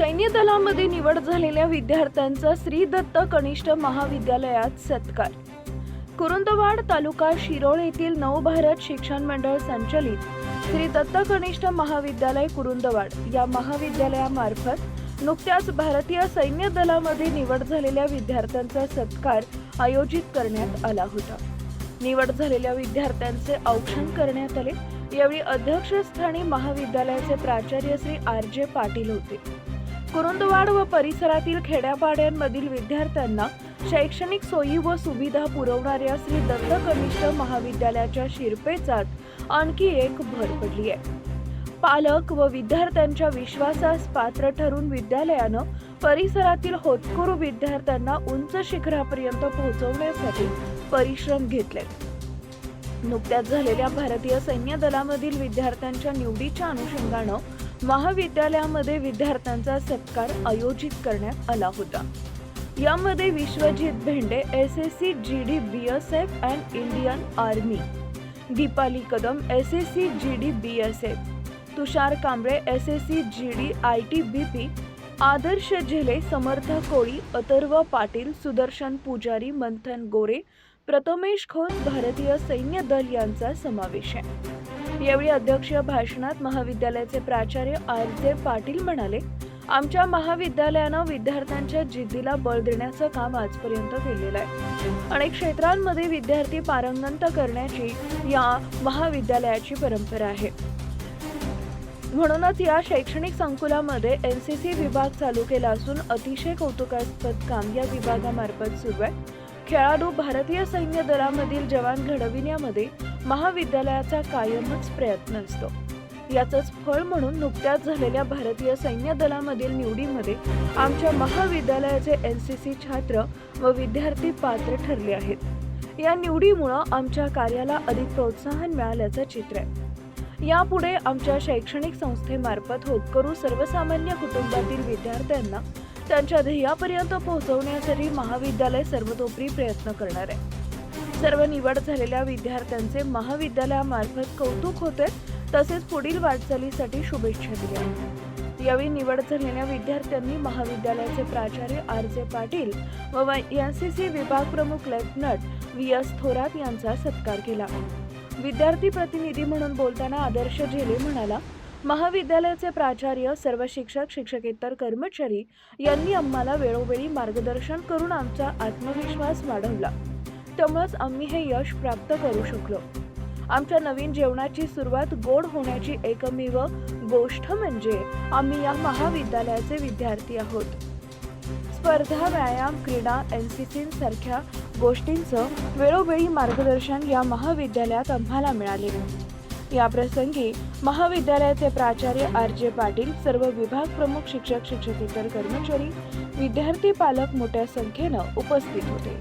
सैन्य दलामध्ये निवड झालेल्या विद्यार्थ्यांचा श्री दत्त कनिष्ठ महाविद्यालयात सत्कार. कुरुंदवाड तालुका शिरोळ येथील नवभारत शिक्षण मंडळ संचलित श्री दत्त कनिष्ठ महाविद्यालय कुरुंदवाड या महाविद्यालयामार्फत नुकत्याच भारतीय सैन्य दलामध्ये निवड झालेल्या विद्यार्थ्यांचा सत्कार आयोजित करण्यात आला होता. निवड झालेल्या विद्यार्थ्यांचे औक्षण करण्यात आले. यावेळी अध्यक्षस्थानी महाविद्यालयाचे प्राचार्य श्री आर जे पाटील होते. कुरुंदवाड व परिसरातील खेड्यापाड्यांमधील विद्यार्थ्यांना शैक्षणिक सोयी व सुविधा पुरवणाऱ्या श्री दत्त कनिष्ठ महाविद्यालयाच्या शिरपेचात आणखी एक भर पडली आहे. पालक व विद्यार्थ्यांच्या विश्वासास पात्र ठरून विद्यालयानं परिसरातील होतकुरू विद्यार्थ्यांना उंच शिखरापर्यंत पोहोचवण्यासाठी परिश्रम घेतले. नुकत्याच झालेल्या भारतीय सैन्य दलामधील विद्यार्थ्यांच्या निवडीच्या अनुषंगानं महाविद्यालयामध्ये विद्यार्थ्यांचा सत्कार आयोजित करण्यात आला होता. यामध्ये Vishwajit Bhende S S C G D B S F and Indian army Deepali Kadam S S C G D B S F Tushar Kamble S S C G D I T B P Adarsh Zele Samarth Koli Atharva Patil Sudarshan पुजारी मंथन गोरे प्रथमेश खोत भारतीय सैन्य दल यांचा समावेश आहे. यावेळी अध्यक्षीय भाषणात महाविद्यालयाचे प्राचार्य आर जे पाटील म्हणाले आमच्या महाविद्यालयानं विद्यार्थ्यांच्या जिद्दीला बळ देण्याचं काम आजपर्यंत केलेलं आहे. अनेक क्षेत्रांमध्ये विद्यार्थी पारंगत करण्याची या महाविद्यालयाची परंपरा आहे. म्हणूनच या शैक्षणिक संकुलामध्ये एन सी सी विभाग चालू केला असून अतिशय कौतुकास्पद काम या विभागामार्फत सुरू आहे. खेळाडू भारतीय सैन्य दलामधील जवान घडविण्यामध्ये महाविद्यालयाचा कायमच प्रयत्न असतो. याचंच फळ म्हणून नुकत्याच झालेल्या भारतीय सैन्य दलामधील निवडीमध्ये आमच्या महाविद्यालयाचे एन सी सी छात्र व विद्यार्थी पात्र ठरले आहेत. या निवडीमुळं आमच्या कार्याला अधिक प्रोत्साहन मिळाल्याचं चित्र आहे. यापुढे आमच्या शैक्षणिक संस्थेमार्फत होतकरू सर्वसामान्य कुटुंबातील विद्यार्थ्यांना त्यांच्या ध्येयापर्यंत पोहोचवण्यासाठी महाविद्यालय सर्वतोपरी प्रयत्न करणार आहे. सर्व निवड झालेल्या विद्यार्थ्यांचे महाविद्यालयामार्फत कौतुक होते तसेच पुढील वाटचालीसाठी शुभेच्छा दिल्या. यावेळी निवड झालेल्या विद्यार्थ्यांनी महाविद्यालयाचे प्राचार्य आर जे पाटील व एन सी सी विभाग प्रमुख लेफ्टनंट व्ही एस थोरात यांचा सत्कार केला. विद्यार्थी प्रतिनिधी म्हणून बोलताना आदर्श झेले म्हणाला महाविद्यालयाचे प्राचार्य सर्व शिक्षक शिक्षकेतर कर्मचारी यांनी आम्हाला वेळोवेळी मार्गदर्शन करून आमचा आत्मविश्वास वाढवला. त्यामुळेच आम्ही हे यश प्राप्त करू शकलो. आमच्या नवीन जेवणाची सुरुवात गोड होण्याची एकमेव गोष्ट म्हणजे आम्ही या महाविद्यालयाचे विद्यार्थी आहोत. स्पर्धा व्यायाम क्रीडा एन सी सी सारख्या गोष्टींचं वेळोवेळी मार्गदर्शन या महाविद्यालयात आम्हाला मिळाले. या प्रसंगी महाविद्यालयाचे प्राचार्य आर जे पाटील सर्व विभाग प्रमुख शिक्षक शिक्षकेतर कर्मचारी विद्यार्थी पालक मोठ्या संख्येनं उपस्थित होते.